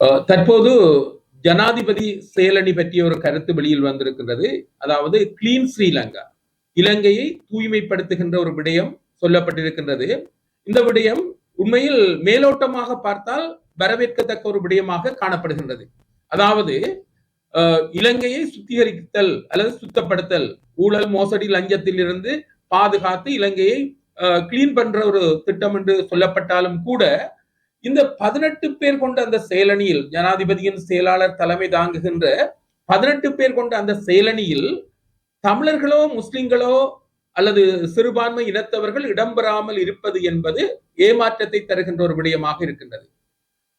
தற்போது ஜனாதிபதி செயலணி பற்றிய ஒரு கருத்து வெளியில் வந்திருக்கின்றது. அதாவது கிளீன் ஸ்ரீலங்கா இலங்கையை தூய்மைப்படுத்துகின்ற ஒரு விடயம் சொல்லப்பட்டிருக்கின்றது. இந்த விடயம் உண்மையில் மேலோட்டமாக பார்த்தால் வரவேற்கத்தக்க ஒரு விடயமாக காணப்படுகின்றது. அதாவது இலங்கையை சுத்திகரித்தல் அல்லது சுத்தப்படுத்தல் ஊழல் மோசடி லஞ்சத்தில் இருந்து பாதுகாத்து இலங்கையை கிளீன் பண்ற ஒரு திட்டம் என்று சொல்லப்பட்டாலும் கூட இந்த பதினெட்டு பேர் கொண்ட அந்த செயலணியில் ஜனாதிபதியின் செயலாளர் தலைமை தாங்குகின்ற பதினெட்டு பேர் கொண்ட அந்த செயலணியில் தமிழர்களோ முஸ்லிம்களோ அல்லது சிறுபான்மை இனத்தவர்கள் இடம்பெறாமல் இருப்பது என்பது ஏமாற்றத்தை தருகின்ற ஒரு விடயமாக இருக்கின்றது.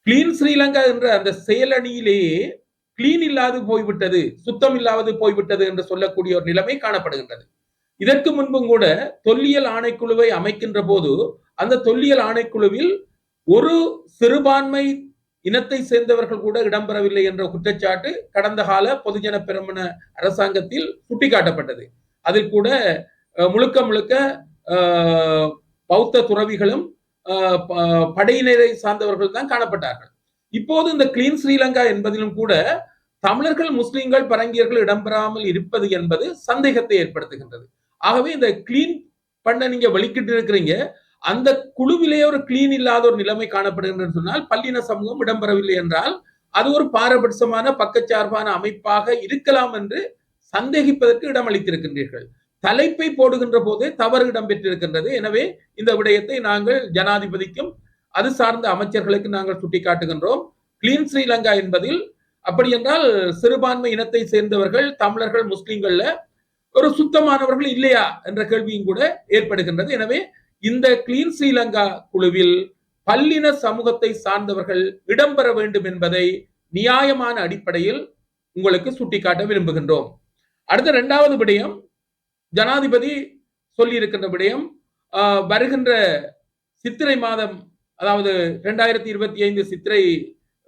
கிளீன் ஸ்ரீலங்கா என்ற அந்த செயலணியிலேயே கிளீன் இல்லாது போய்விட்டது சுத்தம் இல்லாது போய்விட்டது என்று சொல்லக்கூடிய ஒரு நிலைமை காணப்படுகின்றது. இதற்கு முன்பும் கூட தொல்லியல் ஆணைக்குழுவை அமைக்கின்ற போது அந்த தொல்லியல் ஆணைக்குழுவில் ஒரு சிறுபான்மை இனத்தை சேர்ந்தவர்கள் கூட இடம்பெறவில்லை என்ற குற்றச்சாட்டு கடந்த கால பொதுஜன பெருமன அரசாங்கத்தில் சுட்டிக்காட்டப்பட்டது. அதில் கூட முழுக்க முழுக்க பௌத்த துறவிகளும் ப- படையினரை சார்ந்தவர்கள் தான் காணப்பட்டார்கள். இப்போது இந்த கிளீன் ஸ்ரீலங்கா என்பதிலும் கூட தமிழர்கள் முஸ்லிம்கள் பரங்கியர்கள் இடம்பெறாமல் இருப்பது என்பது சந்தேகத்தை ஏற்படுத்துகின்றது. ஆகவே இந்த கிளீன் பண்ண நீங்க வெளிக்கிட்டு இருக்கிறீங்க அந்த குழுவிலே ஒரு கிளீன் இல்லாத ஒரு நிலைமை காணப்படுகின்றது சொன்னால் பல்லின சமூகம் இடம்பெறவில்லை என்றால் அது ஒரு பாரபட்சமான பக்கச்சார்பான அமைப்பாக இருக்கலாம் என்று சந்தேகிப்பதற்கு இடமளித்திருக்கின்றீர்கள். தலைப்பை போடுகின்ற போதே தவறு இடம்பெற்றிருக்கின்றது. எனவே இந்த விடயத்தை நாங்கள் ஜனாதிபதிக்கும் அது சார்ந்த அமைச்சர்களுக்கு நாங்கள் சுட்டிக்காட்டுகின்றோம். கிளீன் ஸ்ரீலங்கா என்பதில் அப்படி என்றால் சிறுபான்மை இனத்தை சேர்ந்தவர்கள் தமிழர்கள் முஸ்லிம்கள்ல ஒரு சுத்தமானவர்கள் இல்லையா என்ற கேள்வியும் கூட ஏற்படுகின்றது. எனவே இந்த கிளீன் ஸ்ரீலங்கா குழுவில் பல்லின சமூகத்தை சார்ந்தவர்கள் இடம்பெற வேண்டும் என்பதை நியாயமான அடிப்படையில் உங்களுக்கு சுட்டிக்காட்ட விரும்புகின்றோம். அடுத்த இரண்டாவது விடயம் ஜனாதிபதி சொல்லியிருக்கின்ற விடயம் ஆஹ், வருகின்ற சித்திரை மாதம் அதாவது இரண்டாயிரத்தி இருபத்தி ஐந்து சித்திரை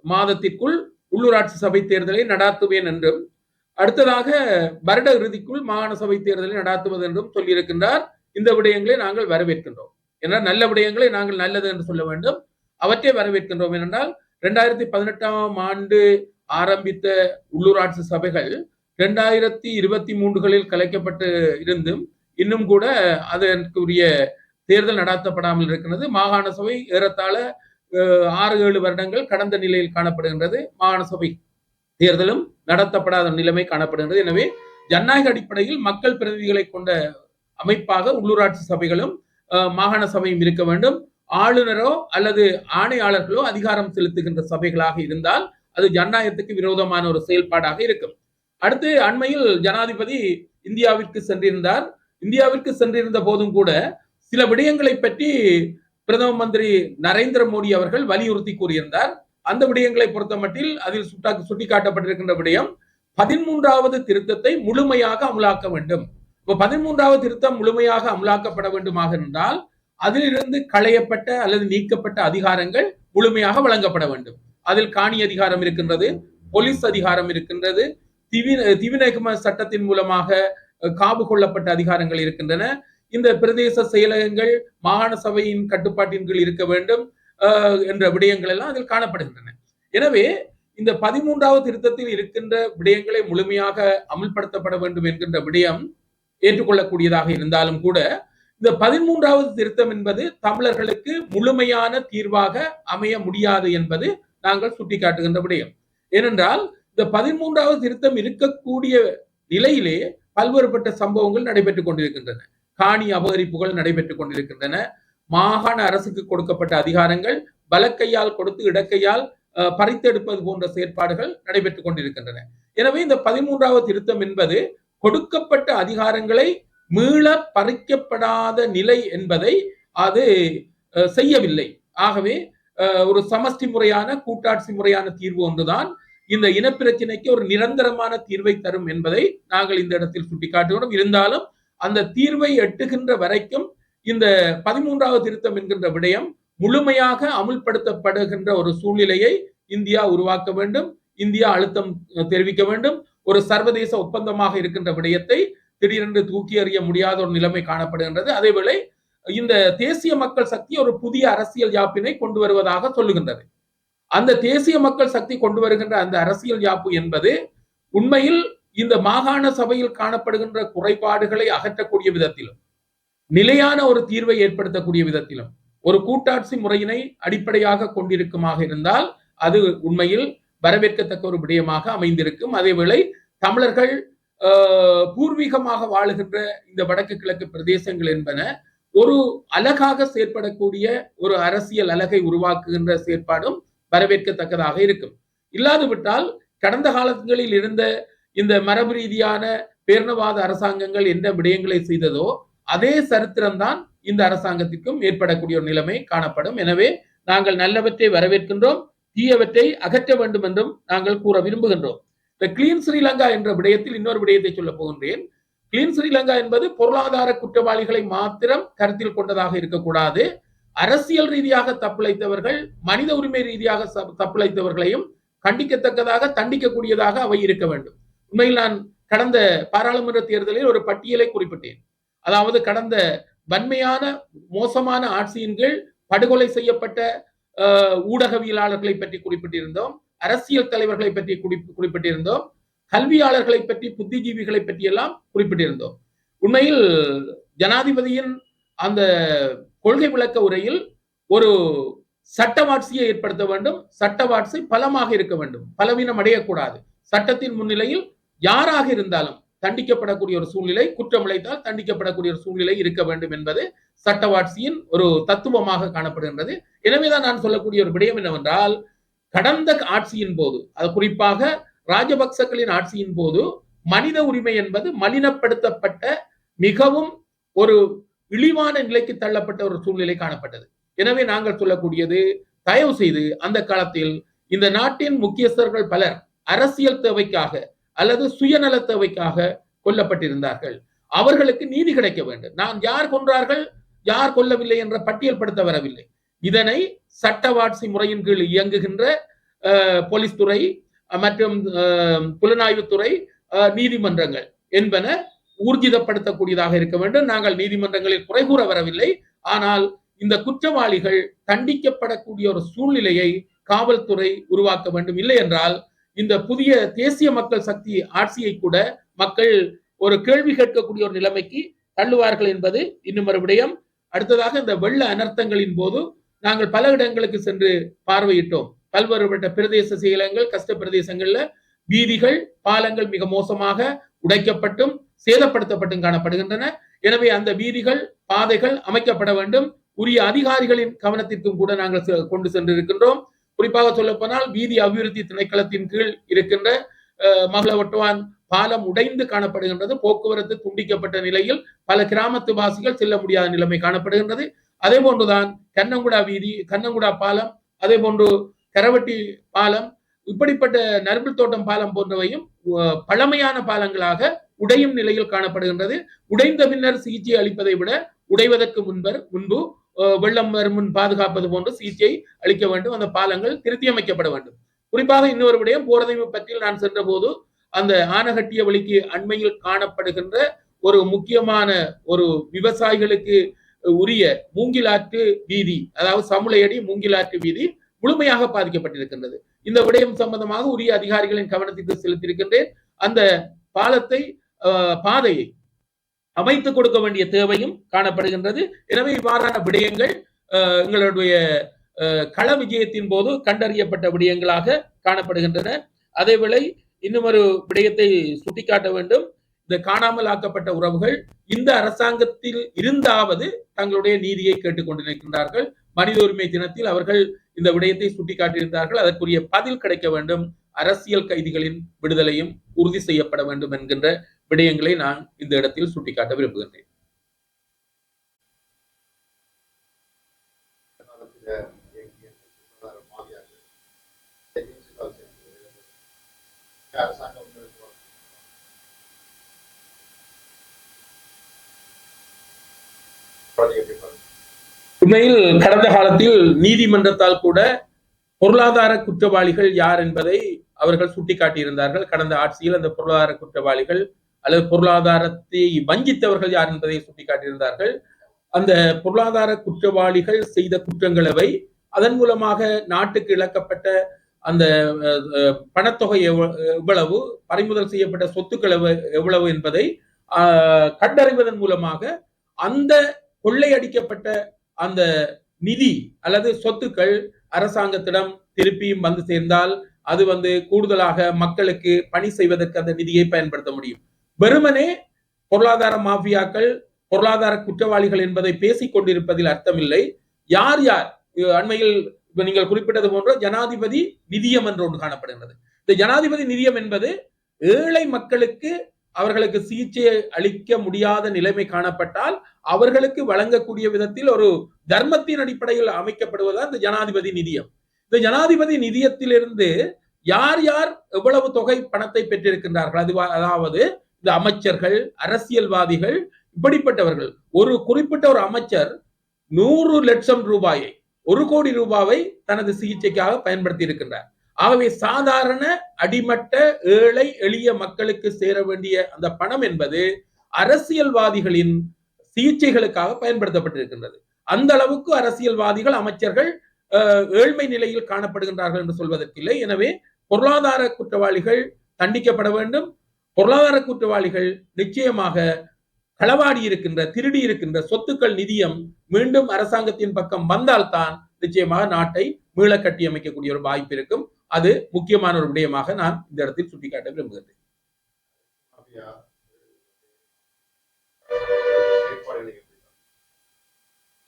மாதத்திற்குள் உள்ளூராட்சி சபை தேர்தலை நடாத்துவேன் என்றும் அடுத்ததாக வருட இறுதிக்குள் மாகாண சபை தேர்தலை நடாத்துவது என்றும் சொல்லியிருக்கின்றார். இந்த விடயங்களை நாங்கள் வரவேற்கின்றோம். ஏன்னா நல்ல விடயங்களை நாங்கள் நல்லது என்று சொல்ல வேண்டும். அவற்றை வரவேற்கின்றோம் ஏனென்றால் இரண்டாயிரத்தி பதினெட்டாம் ஆண்டு ஆரம்பித்த உள்ளூராட்சி சபைகள் இரண்டாயிரத்தி இருபத்தி மூன்றுகளில் கலைக்கப்பட்டு இருந்தும் இன்னும் கூட அதற்குரிய தேர்தல் நடாத்தப்படாமல் இருக்கிறது மாகாண சபை ஏறத்தாழ ஆறு ஏழு வருடங்கள் கடந்த நிலையில் காணப்படுகின்றது. மாகாண சபை தேர்தலும் நடத்தப்படாத நிலைமை காணப்படுகின்றது. எனவே ஜனநாயக அடிப்படையில் மக்கள் பிரதிநிதிகளை கொண்ட அமைப்பாக உள்ளூராட்சி சபைகளும் மாகாண சபையும் இருக்க வேண்டும். ஆளுநரோ அல்லது ஆணையாளர்களோ அதிகாரம் செலுத்துகின்ற சபைகளாக இருந்தால் அது ஜனநாயகத்துக்கு விரோதமான ஒரு செயல்பாடாக இருக்கும். அடுத்து அண்மையில் ஜனாதிபதி இந்தியாவிற்கு சென்றிருந்தார். இந்தியாவிற்கு சென்றிருந்த போதும் கூட சில விடயங்களை பற்றி பிரதம மந்திரி நரேந்திர மோடி அவர்கள் வலியுறுத்தி கூறியிருந்தார். அந்த விடயங்களை பொறுத்தமட்டில் அதில் சுட்டா சுட்டிக்காட்டப்பட்டிருக்கின்ற விடயம் பதிமூன்றாவது திருத்தத்தை முழுமையாக அமலாக்க வேண்டும். இப்போ பதிமூன்றாவது திருத்தம் முழுமையாக அமலாக்கப்பட வேண்டுமாக இருந்தால் அதிலிருந்து களையப்பட்ட அல்லது நீக்கப்பட்ட அதிகாரங்கள் முழுமையாக வழங்கப்பட வேண்டும். அதில் காணி அதிகாரம் இருக்கின்றது போலீஸ் அதிகாரம் இருக்கின்றது திவி திவிநகம சட்டத்தின் மூலமாக அஹ், காவு கொள்ளப்பட்ட அதிகாரங்கள் இருக்கின்றன. இந்த பிரதேச செயலகங்கள் மாகாண சபையின் கட்டுப்பாட்டின் கீழ் இருக்க வேண்டும் என்ற விடயங்கள் எல்லாம் அதில் காணப்படுகின்றன. எனவே இந்த பதிமூன்றாவது திருத்தத்தில் இருக்கின்ற விடயங்களை முழுமையாக அமுல்படுத்தப்பட வேண்டும் என்கின்ற விடயம் ஏற்றுக்கொள்ளக்கூடியதாக இருந்தாலும் கூட இந்த பதிமூன்றாவது திருத்தம் என்பது தமிழர்களுக்கு முழுமையான தீர்வாக அமைய முடியாது என்பது நாங்கள் சுட்டிக்காட்டுகின்ற விடயம். ஏனென்றால் இந்த பதிமூன்றாவது திருத்தம் இருக்கக்கூடிய நிலையிலே பல்வேறுபட்ட சம்பவங்கள் நடைபெற்றுக் கொண்டிருக்கின்றன. காணி அபகரிப்புகள் நடைபெற்றுக் கொண்டிருக்கின்றன. மாகாண அரசுக்கு கொடுக்கப்பட்ட அதிகாரங்கள் வலக்கையால் கொடுத்து இடக்கையால் அஹ், பறித்தெடுப்பது போன்ற செயற்பாடுகள் நடைபெற்றுக் கொண்டிருக்கின்றன. எனவே இந்த பதிமூன்றாவது திருத்தம் என்பது கொடுக்கப்பட்ட அதிகாரங்களை மீள பறிக்கப்படாத நிலை என்பதை அது செய்யவில்லை. ஆகவே ஒரு சமஷ்டி முறையான கூட்டாட்சி முறையான தீர்வு ஒன்றுதான். இந்த இனப்பிரச்சனைக்கு ஒரு நிரந்தரமான தீர்வை தரும் என்பதை நாங்கள் இந்த இடத்தில் சுட்டிக்காட்டுகிறோம் இருந்தாலும் அந்த தீர்வை எட்டுகின்ற வரைக்கும் இந்த பதிமூன்றாவது திருத்தம் என்கின்ற விடயம் முழுமையாக அமுல்படுத்தப்படுகின்ற ஒரு சூழ்நிலையை இந்தியா உருவாக்க வேண்டும். இந்தியா அழுத்தம் தெரிவிக்க வேண்டும். ஒரு சர்வதேச ஒப்பந்தமாக இருக்கின்ற விடயத்தை திடீரென்று தூக்கி எறிய முடியாத ஒரு நிலைமை காணப்படுகின்றது. அதேவேளை இந்த தேசிய மக்கள் சக்தி ஒரு புதிய அரசியல் யாப்பினை கொண்டு வருவதாக சொல்லுகின்றது. அந்த தேசிய மக்கள் சக்தி கொண்டு வருகின்ற அந்த அரசியல் யாப்பு என்பது உண்மையில் இந்த மாகாண சபையில் காணப்படுகின்ற குறைபாடுகளை அகற்றக்கூடிய விதத்திலும் நிலையான ஒரு தீர்வை ஏற்படுத்தக்கூடிய விதத்திலும் ஒரு கூட்டாட்சி முறையினை அடிப்படையாக கொண்டிருக்குமாக இருந்தால் அது உண்மையில் வரவேற்கத்தக்க ஒரு விடயமாக அமைந்திருக்கும். அதேவேளை தமிழர்கள் பூர்வீகமாக வாழுகின்ற இந்த வடக்கு கிழக்கு பிரதேசங்கள் என்பன ஒரு அழகாக செயற்படக்கூடிய ஒரு அரசியல் அழகை உருவாக்குகின்ற செயற்பாடும் வரவேற்கத்தக்கதாக இருக்கும். இல்லாது விட்டால் கடந்த காலங்களில் இருந்த இந்த மரபு ரீதியான பேரணவாத அரசாங்கங்கள் எந்த விடயங்களை செய்ததோ அதே சரித்திரம்தான் இந்த அரசாங்கத்திற்கும் ஏற்படக்கூடிய ஒரு நிலைமை காணப்படும். எனவே நாங்கள் நல்லவற்றை வரவேற்கின்றோம். தீயவற்றை அகற்ற வேண்டும் என்றும் நாங்கள் கூற விரும்புகின்றோம். இந்த கிளீன் ஸ்ரீலங்கா என்ற விடயத்தில் இன்னொரு விடயத்தை சொல்ல போகின்றேன். கிளீன் ஸ்ரீலங்கா என்பது பொருளாதார குற்றவாளிகளை மாத்திரம் கருத்தில் கொண்டதாக இருக்கக்கூடாது. அரசியல் ரீதியாக தப்பிழைத்தவர்கள் மனித உரிமை ரீதியாக தப்பிழைத்தவர்களையும் கண்டிக்கத்தக்கதாக தண்டிக்கக்கூடியதாக அவை இருக்க வேண்டும். உண்மையில் நான் கடந்த பாராளுமன்ற தேர்தலில் ஒரு பட்டியலை குறிப்பிட்டேன். அதாவது கடந்த வன்மையான மோசமான ஆட்சியின் கீழ் படுகொலை செய்யப்பட்ட ஊடகவியலாளர்களை பற்றி குறிப்பிட்டிருந்தோம் அரசியல் தலைவர்களை பற்றி குறிப்பிட்டிருந்தோம் கல்வியாளர்களை பற்றி புத்திஜீவிகளை பற்றி எல்லாம் குறிப்பிட்டிருந்தோம். உண்மையில் ஜனாதிபதியின் அந்த கொள்கை விளக்க உரையில் ஒரு சட்டவாட்சியை ஏற்படுத்த வேண்டும். சட்டவாட்சி பலமாக இருக்க வேண்டும். பலவீனம் அடையக்கூடாது. சட்டத்தின் முன்னிலையில் யாராக இருந்தாலும் தண்டிக்கப்படக்கூடிய ஒரு சூழ்நிலை குற்றமிழைத்தால் தண்டிக்கப்படக்கூடிய ஒரு சூழ்நிலை இருக்க வேண்டும் என்பது சட்டவாட்சியின் ஒரு தத்துவமாக காணப்படுகின்றது. எனவேதான் நான் சொல்லக்கூடிய ஒரு விடயம் என்னவென்றால் கடந்த ஆட்சியின் போது அது குறிப்பாக ராஜபக்சக்களின் ஆட்சியின் போது மனித உரிமை என்பது மலினப்படுத்தப்பட்ட மிகவும் ஒரு இழிவான நிலைக்கு தள்ளப்பட்ட ஒரு சூழ்நிலை காணப்பட்டது. எனவே நாங்கள் சொல்லக்கூடியது தயவு செய்து அந்த காலத்தில் இந்த நாட்டின் முக்கியஸ்தர்கள் பலர் அரசியல் தேவைக்காக அல்லது சுயநல தேவைக்காக கொல்லப்பட்டிருந்தார்கள். அவர்களுக்கு நீதி கிடைக்க வேண்டும். நான் யார் கொன்றார்கள்? யார் கொல்லவில்லை என்ற பட்டியல் படுத்த வரவில்லை. இதனை சட்டவாட்சி முறையின் கீழ் இயங்குகின்ற போலீஸ் துறை மற்றும் புலனாய்வுத்துறை நீதிமன்றங்கள் என்பன ஊர்ஜிதப்படுத்தக்கூடியதாக இருக்க வேண்டும். நாங்கள் நீதிமன்றங்களில் குறை கூற வரவில்லை. ஆனால் இந்த குற்றவாளிகள் தண்டிக்கப்படக்கூடிய ஒரு சூழ்நிலையை காவல்துறை உருவாக்க வேண்டும். இல்லை என்றால் இந்த புதிய தேசிய மக்கள் சக்தி ஆட்சியை கூட மக்கள் ஒரு கேள்வி கேட்கக்கூடிய ஒரு நிலைமைக்கு தள்ளுவார்கள் என்பது இன்னும் ஒரு விடயம். அடுத்ததாக இந்த வெள்ள அனர்த்தங்களின் போது நாங்கள் பல இடங்களுக்கு சென்று பார்வையிட்டோம். பல்வேறுபட்ட பிரதேச செயலங்கள் கஷ்ட பிரதேசங்கள்ல வீதிகள் பாலங்கள் மிக மோசமாக உடைக்கப்பட்டும் சேதப்படுத்தப்பட்டும் காணப்படுகின்றன. எனவே அந்த வீதிகள் பாதைகள் அமைக்கப்பட வேண்டும். உரிய அதிகாரிகளின் கவனத்திற்கும் கூட நாங்கள் கொண்டு சென்றிருக்கின்றோம். குறிப்பாக சொல்ல போனால் வீதி அபிவிருத்தி திணைக்களத்தின் கீழ் இருக்கின்ற மகளவட்டுவான் பாலம் உடைந்து காணப்படுகின்றது. போக்குவரத்து துண்டிக்கப்பட்ட நிலையில் பல கிராமத்து வாசிகள் செல்ல முடியாத நிலைமை காணப்படுகின்றது. அதே போன்றுதான் கண்ணங்குடா வீதி கண்ணங்குடா பாலம் அதே போன்று கரவட்டி பாலம் இப்படிப்பட்ட நரம்பு தோட்டம் பாலம் போன்றவையும் பழமையான பாலங்களாக உடையும் நிலையில் காணப்படுகின்றது. உடைந்த பின்னர் சிகிச்சை அளிப்பதை விட உடைவதற்கு முன்பர் முன்பு வெள்ளம் வரும் முன் பாதுகாப்பது போன்று சிகிச்சை அளிக்க வேண்டும். அந்த பாலங்கள் திருத்தியமைக்கப்பட வேண்டும். குறிப்பாக இன்னொரு விடயம் போரதைவு பற்றியில் நான் சென்ற போது அந்த ஆனகட்டிய வழிக்கு அண்மையில் காணப்படுகின்ற ஒரு முக்கியமான ஒரு விவசாயிகளுக்கு உரிய மூங்கிலாற்று வீதி அதாவது சமுளையடி மூங்கிலாற்று வீதி முழுமையாக பாதிக்கப்பட்டிருக்கின்றது. இந்த விடயம் சம்பந்தமாக உரிய அதிகாரிகளின் கவனத்திற்கு செலுத்தியிருக்கின்றேன். அந்த பாலத்தை பாதையை அமைத்துக் கொடுக்க வேண்டிய தேவையும் காணப்படுகின்றது. எனவே இவ்வாறான விடயங்கள் எங்களுடைய கள விஜயத்தின் போது கண்டறியப்பட்ட விடயங்களாக காணப்படுகின்றன. அதேவேளை இன்னும் ஒரு விடயத்தை சுட்டிக்காட்ட வேண்டும். இந்த காணாமல் ஆக்கப்பட்ட உறவுகள் இந்த அரசாங்கத்தில் இருந்தாவது தங்களுடைய நீதியை கேட்டுக்கொண்டிருக்கின்றார்கள் மனித உரிமை தினத்தில் அவர்கள் இந்த விடயத்தை சுட்டிக்காட்டியிருந்தார்கள். அதற்குரிய பதில் கிடைக்க வேண்டும். அரசியல் கைதிகளின் விடுதலையும் உறுதி செய்யப்பட வேண்டும் என்கின்ற விடயங்களை நான் இந்த இடத்தில் சுட்டிக்காட்ட விரும்புகின்றேன். உண்மையில் கடந்த காலத்தில் நீதிமன்றத்தால் கூட பொருளாதார குற்றவாளிகள் யார் என்பதை அவர்கள் சுட்டிக்காட்டியிருந்தார்கள். கடந்த ஆட்சியில் அந்த பொருளாதார குற்றவாளிகள் அல்லது பொருளாதாரத்தை வஞ்சித்தவர்கள் யார் என்பதை சுட்டிக்காட்டியிருந்தார்கள். அந்த பொருளாதார குற்றவாளிகள் செய்த குற்றங்களவை அதன் மூலமாக நாட்டுக்கு இழக்கப்பட்ட அந்த பணத்தொகை எவ்வளவு பறிமுதல் செய்யப்பட்ட சொத்துக்கள் எவ்வளவு என்பதை கண்டறிவதன் மூலமாக அந்த கொள்ளையடிக்கப்பட்ட அந்த நிதி அல்லது சொத்துக்கள் அரசாங்கத்திடம் திருப்பியும் வந்து சேர்ந்தால் அது வந்து கூடுதலாக மக்களுக்கு பணி செய்வதற்கு அந்த நிதியை பயன்படுத்த முடியும். வெறுமனே பொருளாதார மாஃபியாக்கள் பொருளாதார குற்றவாளிகள் என்பதை பேசிக் கொண்டிருப்பதில் அர்த்தமில்லை. யார் யார் அண்மையில் இப்ப நீங்கள் குறிப்பிட்டது போன்ற ஜனாதிபதி நிதியம் என்று ஒன்று காணப்படுகிறது இந்த ஜனாதிபதி நிதியம் என்பது ஏழை மக்களுக்கு அவர்களுக்கு சிகிச்சை அளிக்க முடியாத நிலைமை காணப்பட்டால் அவர்களுக்கு வழங்கக்கூடிய விதத்தில் ஒரு தர்மத்தின் அடிப்படையில் அமைக்கப்படுவதா இந்த ஜனாதிபதி நிதியம். இந்த ஜனாதிபதி நிதியத்திலிருந்து யார் யார் எவ்வளவு தொகை பணத்தை பெற்றிருக்கின்றார்கள்? அது அதாவது இந்த அமைச்சர்கள் அரசியல்வாதிகள் இப்படிப்பட்டவர்கள். ஒரு குறிப்பிட்ட ஒரு அமைச்சர் நூறு லட்சம் ரூபாயை ஒரு கோடி ரூபாவை தனது சிகிச்சைக்காக பயன்படுத்தி இருக்கின்றார். ஆகவே சாதாரண அடிமட்ட ஏழை எளிய மக்களுக்கு சேர வேண்டிய அந்த பணம் என்பது அரசியல்வாதிகளின் சிகிச்சைகளுக்காக பயன்படுத்தப்பட்டிருக்கின்றது. அந்த அளவுக்கு அரசியல்வாதிகள் அமைச்சர்கள் ஏழ்மை நிலையில் காணப்படுகின்றார்கள் என்று சொல்வதற்கில்லை. எனவே பொருளாதார குற்றவாளிகள் தண்டிக்கப்பட வேண்டும். பொருளாதார குற்றவாளிகள் நிச்சயமாக களவாடி இருக்கின்ற திருடி இருக்கின்ற சொத்துக்கள் நிதியம் மீண்டும் அரசாங்கத்தின் பக்கம் வந்தால்தான் நிச்சயமாக நாட்டை மீள கட்டி அமைக்கக்கூடிய ஒரு வாய்ப்பு இருக்கும். அது முக்கியமான ஒரு விடயமாக நான் இந்த இடத்தில் சுட்டிக்காட்ட விரும்புகிறேன்?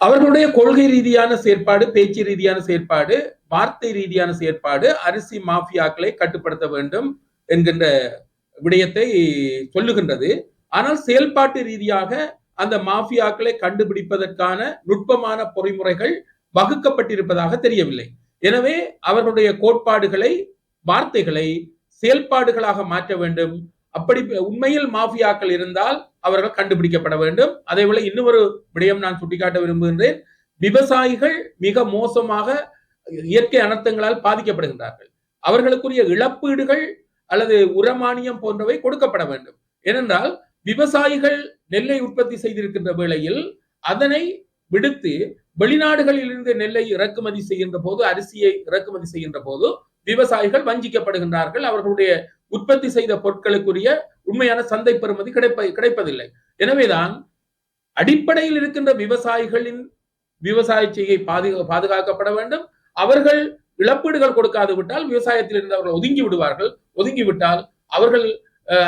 அவர்களுடைய கொள்கை ரீதியான செயற்பாடு பேச்சு ரீதியான செயற்பாடு வார்த்தை ரீதியான செயற்பாடு அரிசி மாஃபியாக்களை கட்டுப்படுத்த வேண்டும் என்கின்ற விடயத்தை சொல்லுகின்றது. ஆனால் செயல்பாட்டு ரீதியாக அந்த மாஃபியாக்களை கண்டுபிடிப்பதற்கான நுட்பமான பொறிமுறைகள் வகுக்கப்பட்டிருப்பதாக தெரியவில்லை. எனவே அவர்களுடைய கோட்பாடுகளை வார்த்தைகளை செயல்பாடுகளாக மாற்ற வேண்டும். அப்படி உண்மையில் மாஃபியாக்கள் இருந்தால் அவர்கள் கண்டுபிடிக்கப்பட வேண்டும். அதேபோல இன்னொரு விடயம் நான் சுட்டிக்காட்ட விரும்புகின்றேன். விவசாயிகள் மிக மோசமாக இயற்கை அனர்த்தங்களால் பாதிக்கப்படுகின்றார்கள். அவர்களுக்குரிய இழப்பீடுகள் அல்லது உரமானியம் போன்றவை கொடுக்கப்பட வேண்டும். ஏனென்றால் விவசாயிகள் நெல்லை உற்பத்தி செய்திருக்கின்ற வேளையில் அதனை விடுத்து வெளிநாடுகளில் இருந்து நெல்லை இறக்குமதி செய்கின்ற போது அரிசியை இறக்குமதி செய்கின்ற போது விவசாயிகள் வஞ்சிக்கப்படுகின்றார்கள். அவர்களுடைய உற்பத்தி செய்த பொருட்களுக்குரிய உண்மையான சந்தை பெறுமதி கிடைப்ப கிடைப்பதில்லை. எனவேதான் அடிப்படையில் இருக்கின்ற விவசாயிகளின் விவசாய செய்கை பாதுகா பாதுகாக்கப்பட வேண்டும். அவர்கள் இழப்பீடுகள் கொடுக்காது விட்டால் விவசாயத்தில் இருந்து அவர்கள் ஒதுங்கி விடுவார்கள். ஒதுங்கி விட்டால் அவர்கள்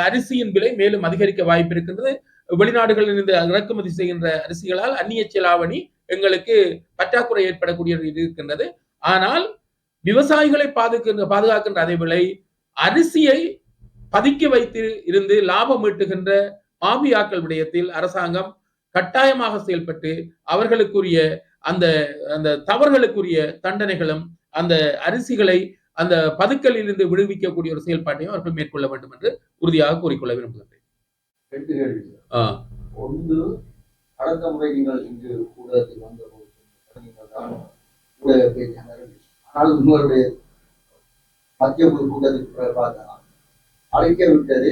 அரிசியின் விலை மேலும் அதிகரிக்க வாய்ப்பு இருக்கின்றது. வெளிநாடுகளில் இருந்து இறக்குமதி செய்கின்ற அரிசிகளால் அந்நிய செலாவணி எங்களுக்கு பற்றாக்குறை ஏற்படக்கூடிய இது இருக்கின்றது. ஆனால் விவசாயிகளை பாதுகின்ற பாதுகாக்கின்ற அதே விலை அரிசியை பதுக்கி வைத்து இருந்து லாபம் ஈட்டுகின்ற மாபியாக்கள் விடயத்தில் அரசாங்கம் கட்டாயமாக செயல்பட்டு அவர்களுக்குரிய அந்த அந்த தவறுகளுக்குரிய தண்டனைகளும் அந்த அரிசிகளை அந்த பதுக்கலில் இருந்து விடுவிக்கக்கூடிய ஒரு செயல்பாட்டையும் அவர்கள் மேற்கொள்ள வேண்டும் என்று உறுதியாக கூறிக்கொள்ள விரும்புகின்றேன். ஒன்று அடுத்த முறை நீங்கள் இங்கு ஊடகத்தில் நீங்கள் தான் ஊடக பேச்சாளர் ஆனால் உங்களுடைய மத்திய குழு கூட்டத்துக்கு பிறகு பார்த்தா அழைக்க விட்டது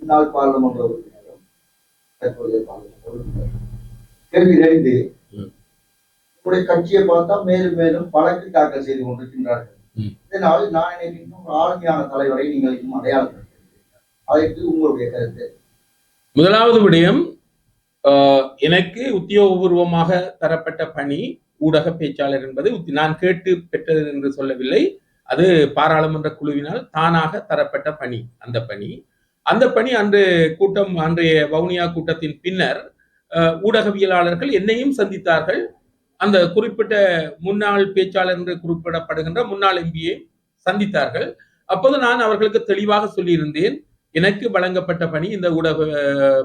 முன்னாள் பாராளுமன்ற உறுப்பினரும் தற்போதைய பாராளுமன்ற உறுப்பினரும். கேள்வி ரெண்டு. உங்களுடைய கட்சியை பார்த்தா மேலும் மேலும் வழக்கு தாக்கல் செய்து கொண்டிருக்கின்றார்கள். இதனால் நான் ஒரு ஆளுமையான தலைவரை நீங்கள் இன்னும் அடையாளம். அதற்கு உங்களுடைய கருத்து. முதலாவது விடயம் எனக்கு உத்தியோகபூர்வமாக தரப்பட்ட பணி ஊடக பேச்சாளர் என்பது நான் கேட்டு பெற்றது என்று சொல்லவில்லை. அது பாராளுமன்ற குழுவினால் தானாக தரப்பட்ட பணி அந்த பணி. அந்த பணி அன்று கூட்டம் அன்றைய வவுனியா கூட்டத்தின் பின்னர் ஊடகவியலாளர்கள் என்னையும் சந்தித்தார்கள். அந்த குறிப்பிட்ட முன்னாள் பேச்சாளர் என்று குறிப்பிடப்படுகின்ற முன்னாள் எம்பியை சந்தித்தார்கள். அப்போது நான் அவர்களுக்கு தெளிவாக சொல்லியிருந்தேன் எனக்கு வழங்கப்பட்ட பணி இந்த ஊடக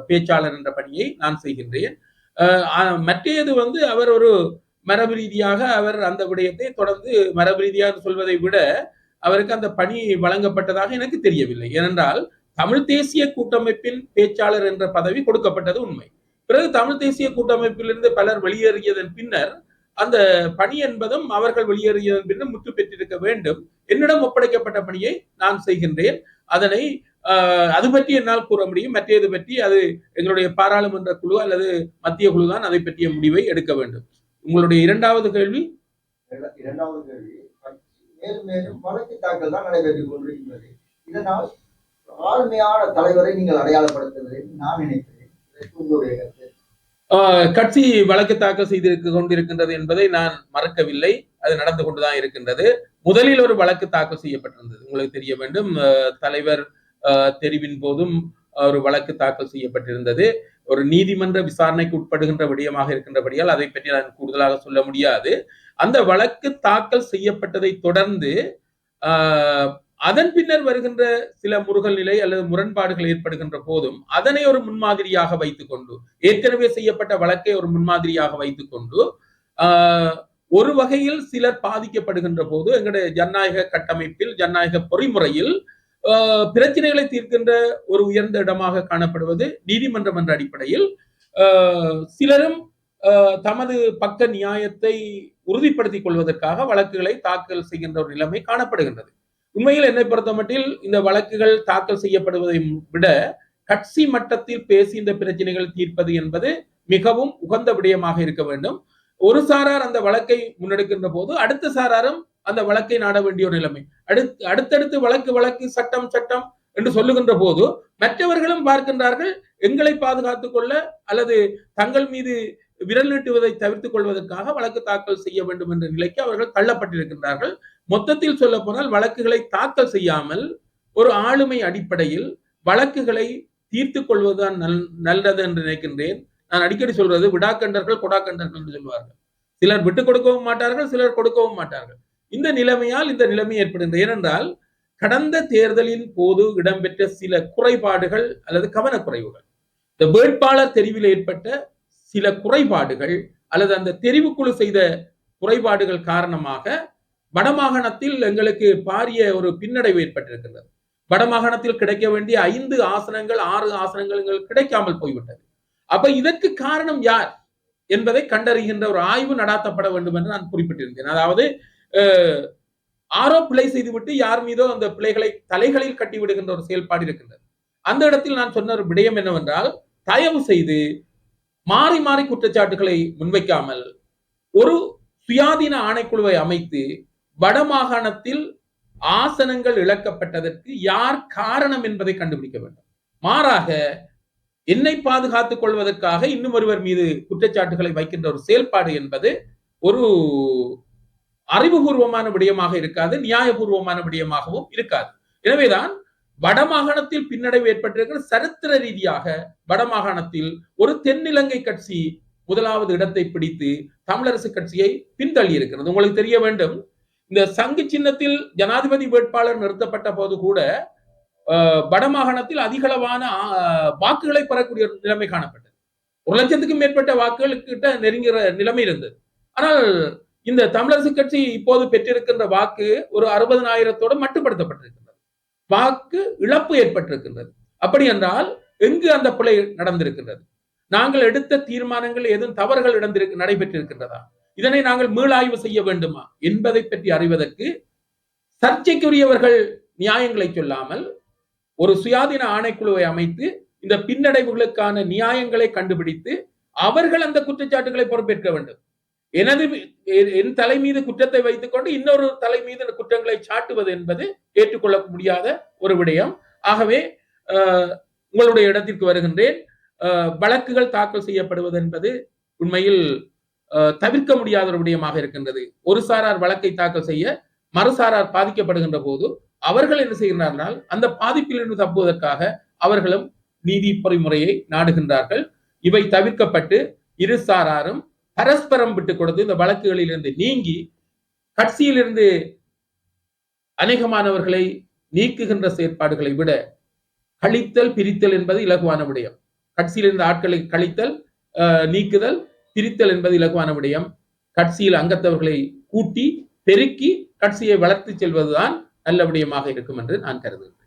பேச்சாளர் என்ற பணியை நான் செய்கின்றேன். மற்றையது வந்து அவர் ஒரு மரபு ரீதியாக அவர் அந்த விடயத்தை தொடர்ந்து மரபு ரீதியாக சொல்வதை விட அவருக்கு அந்த பணி வழங்கப்பட்டதாக எனக்கு தெரியவில்லை. ஏனென்றால் தமிழ் தேசிய கூட்டமைப்பின் பேச்சாளர் என்ற பதவி கொடுக்கப்பட்டது உண்மை. பிறகு தமிழ் தேசிய கூட்டமைப்பிலிருந்து பலர் வெளியேறியதன் பின்னர் அந்த பணி என்பதும் அவர்கள் வெளியேறியதன் பின்னர் முற்று பெற்றிருக்க வேண்டும். என்னிடம் ஒப்படைக்கப்பட்ட பணியை நான் செய்கின்றேன். அதனை அது பற்றி என்னால் கூற முடியும். மற்றது பற்றி அது எங்களுடைய பாராளுமன்ற குழு அல்லது மத்திய குழு தான் அதை பற்றிய முடிவை எடுக்க வேண்டும். உங்களுடைய இரண்டாவது கேள்வி? இரண்டாவது கேள்வி. மேலும் மேலும் வழக்கு தாக்கல் தான் நடைபெற்றுக் கொண்டிருக்கின்றது. இதனால் ஆளுமையான தலைவரை நீங்கள் அடையாளப்படுத்துவதை நான் நினைக்கிறேன். உங்களுடைய கருத்து. கட்சி வழக்கு தாக்கல் செய்திருக்க கொண்டிருக்கின்றது என்பதை நான் மறக்கவில்லை. அது நடந்து கொண்டுதான் இருக்கின்றது. முதலில் ஒரு வழக்கு தாக்கல் செய்யப்பட்டிருந்தது. உங்களுக்கு தெரிய வேண்டும். தலைவர் ஆஹ் தெரிவின் போதும் ஒரு வழக்கு தாக்கல் செய்யப்பட்டிருந்தது. ஒரு நீதிமன்ற விசாரணைக்கு உட்படுகின்ற விடயமாக இருக்கின்றபடியால் அதை பற்றி நான் கூடுதலாக சொல்ல முடியாது. அந்த வழக்கு தாக்கல் செய்யப்பட்டதை தொடர்ந்து ஆஹ் அதன் பின்னர் வருகின்ற சில முருகல் நிலை அல்லது முரண்பாடுகள் ஏற்படுகின்ற போதும் அதனை ஒரு முன்மாதிரியாக வைத்துக் கொண்டு ஏற்கனவே செய்யப்பட்ட வழக்கை ஒரு முன்மாதிரியாக வைத்துக் கொண்டு ஆஹ் ஒரு வகையில் சிலர் பாதிக்கப்படுகின்ற போது எங்களுடைய ஜனநாயக கட்டமைப்பில் ஜனநாயக பொறிமுறையில் ஆஹ் பிரச்சனைகளை தீர்க்கின்ற ஒரு உயர்ந்த இடமாக காணப்படுவது நீதிமன்றம் என்ற அடிப்படையில் ஆஹ் சிலரும் ஆஹ் தமது பக்க நியாயத்தை உறுதிப்படுத்திக் கொள்வதற்காக வழக்குகளை தாக்கல் செய்கின்ற ஒரு நிலைமை காணப்படுகின்றது. உண்மையில் என்னை பொறுத்தமட்டில் இந்த வழக்குகள் தாக்கல் செய்யப்படுவதை விட கட்சி மட்டத்தில் பேசி இந்த பிரச்சனைகள் தீர்ப்பது என்பது மிகவும் உகந்த விடயமாக இருக்க வேண்டும். ஒரு சாரார் அந்த வழக்கை முன்னெடுக்கின்ற போது அடுத்த சாராரும் அந்த வழக்கை நாட வேண்டிய ஒரு நிலைமை. அடுத்து அடுத்தடுத்து வழக்கு வழக்கு சட்டம் சட்டம் என்று சொல்லுகின்ற போது மற்றவர்களும் பார்க்கின்றார்கள் எங்களை பாதுகாத்துக் கொள்ள அல்லது தங்கள் மீது விரல் நீட்டுவதை தவிர்த்துக் கொள்வதற்காக வழக்கு தாக்கல் செய்ய வேண்டும் என்ற நிலைக்கு அவர்கள் தள்ளப்பட்டிருக்கின்றார்கள். மொத்தத்தில் சொல்ல போனால் வழக்குகளை தாக்கல் செய்யாமல் ஒரு ஆளுமை அடிப்படையில் வழக்குகளை தீர்த்து கொள்வதுதான் நல் நல்லது என்று நினைக்கின்றேன். நான் அடிக்கடி சொல்றது விடாக்கண்டர்கள் கொடாக்கண்டர்கள் என்று சொல்வார்கள். சிலர் விட்டுக் கொடுக்கவும் மாட்டார்கள் சிலர் கொடுக்கவும் மாட்டார்கள். இந்த நிலைமையால் இந்த நிலைமை ஏற்படுகின்றது ஏனென்றால் கடந்த தேர்தலின் போது இடம்பெற்ற சில குறைபாடுகள் அல்லது கவனக்குறைவுகள். இந்த வேட்பாளர் தெரிவில் ஏற்பட்ட சில குறைபாடுகள் அல்லது அந்த தெரிவுக்குழு செய்த குறைபாடுகள் காரணமாக வடமாகாணத்தில் எங்களுக்கு பாரிய ஒரு பின்னடைவு ஏற்பட்டிருக்கின்றது வடமாகாணத்தில் கிடைக்க வேண்டிய ஐந்து ஆசனங்கள் ஆறு ஆசனங்கள் எங்களுக்கு கிடைக்காமல் போய்விட்டது. அப்ப இதற்கு காரணம் யார் என்பதை கண்டறிகின்ற ஒரு ஆய்வு நடாத்தப்பட வேண்டும் என்று நான் குறிப்பிட்டிருந்தேன். அதாவது ஆரோ பிழை செய்துவிட்டு யார் மீதோ அந்த பிழைகளை தலைகளில் கட்டி விடுகின்ற ஒரு செயல்பாடு இருக்கின்றது. அந்த இடத்தில் நான் சொன்ன ஒரு விடயம் என்னவென்றால் தயவு செய்து மாறி மாறி குற்றச்சாட்டுகளை முன்வைக்காமல் ஒரு சுயாதீன ஆணைக்குழுவை அமைத்து வடமாகாணத்தில் ஆசனங்கள் இழக்கப்பட்டதற்கு யார் காரணம் என்பதை கண்டுபிடிக்க வேண்டும். மாறாக என்னை பாதுகாத்துக் கொள்வதற்காக இன்னும் ஒருவர் மீது குற்றச்சாட்டுகளை வைக்கின்ற ஒரு செயல்பாடு என்பது ஒரு அறிவுபூர்வமான விடயமாக இருக்காது நியாயபூர்வமான விடயமாகவும் இருக்காது. எனவேதான் வடமாகாணத்தில் பின்னடைவு ஏற்பட்டிருக்கிற சரித்திர ரீதியாக வடமாகாணத்தில் ஒரு தென்னிலங்கை கட்சி முதலாவது இடத்தை பிடித்து தமிழரசு கட்சியை பின்தள்ளி இருக்கிறது. உங்களுக்கு தெரிய வேண்டும் இந்த சங்கு சின்னத்தில் ஜனாதிபதி வேட்பாளர் நிறுத்தப்பட்ட போது கூட வடமாகாணத்தில் அதிகளவான வாக்குகளை பெறக்கூடிய நிலைமை காணப்பட்டது. ஒரு லட்சத்துக்கும் மேற்பட்ட வாக்குகளுக்கிட்ட நெருங்கிற நிலைமை இருந்தது. ஆனால் இந்த தமிழரசு கட்சி இப்போது பெற்றிருக்கின்ற வாக்கு ஒரு அறுபதனாயிரத்தோடு மட்டுப்படுத்தப்பட்டிருக்கு. வாக்கு இழப்பு ஏற்பட்டிருக்கின்றது. அப்படி என்றால் எங்கு அந்த பிழை நடந்திருக்கின்றது? நாங்கள் எடுத்த தீர்மானங்கள் ஏதும் தவறுகள் இடந்திருக்கு நடைபெற்றிருக்கின்றதா? இதனை நாங்கள் மீளாய்வு செய்ய வேண்டுமா? என்பதை பற்றி அறிவதற்கு சர்ச்சைக்குரியவர்கள் நியாயங்களை சொல்லாமல் ஒரு சுயாதீன ஆணைக்குழுவை அமைத்து இந்த பின்னடைவுகளுக்கான நியாயங்களை கண்டுபிடித்து அவர்கள் அந்த குற்றச்சாட்டுகளை பொறுப்பேற்க வேண்டும். எனது என் தலை மீது குற்றத்தை வைத்துக்கொண்டு இன்னொரு தலை மீது குற்றங்களை சாட்டுவது என்பது ஏற்றுக்கொள்ள முடியாத ஒரு விடயம். ஆகவே உங்களுடைய இடத்திற்கு வருகின்றேன். வழக்குகள் தாக்கல் செய்யப்படுவது என்பது உண்மையில் தவிர்க்க முடியாத ஒரு விடயமாக இருக்கின்றது. ஒரு சாரார் வழக்கை தாக்கல் செய்ய மறுசாரார் பாதிக்கப்படுகின்ற போது அவர்கள் என்ன செய்கிறார்கள் அந்த பாதிப்பிலிருந்து தப்புவதற்காக அவர்களும் நீதி பொறிமுறையை நாடுகின்றார்கள். இவை தவிர்க்கப்பட்டு இரு சாராரும் பரஸ்பரம் விட்டுக் கொடுத்து இந்த வழக்குகளிலிருந்து நீங்கி கட்சியிலிருந்து அநேகமானவர்களை நீக்குகின்ற செயற்பாடுகளை விட கழித்தல் பிரித்தல் என்பது இலகுவான விடயம். கட்சியிலிருந்து ஆட்களை கழித்தல் நீக்குதல் பிரித்தல் என்பது இலகுவான விடயம். கட்சியில் அங்கத்தவர்களை கூட்டி பெருக்கி கட்சியை வளர்த்து செல்வதுதான் நல்ல விடயமாக இருக்கும் என்று நான் கருதுகிறேன்.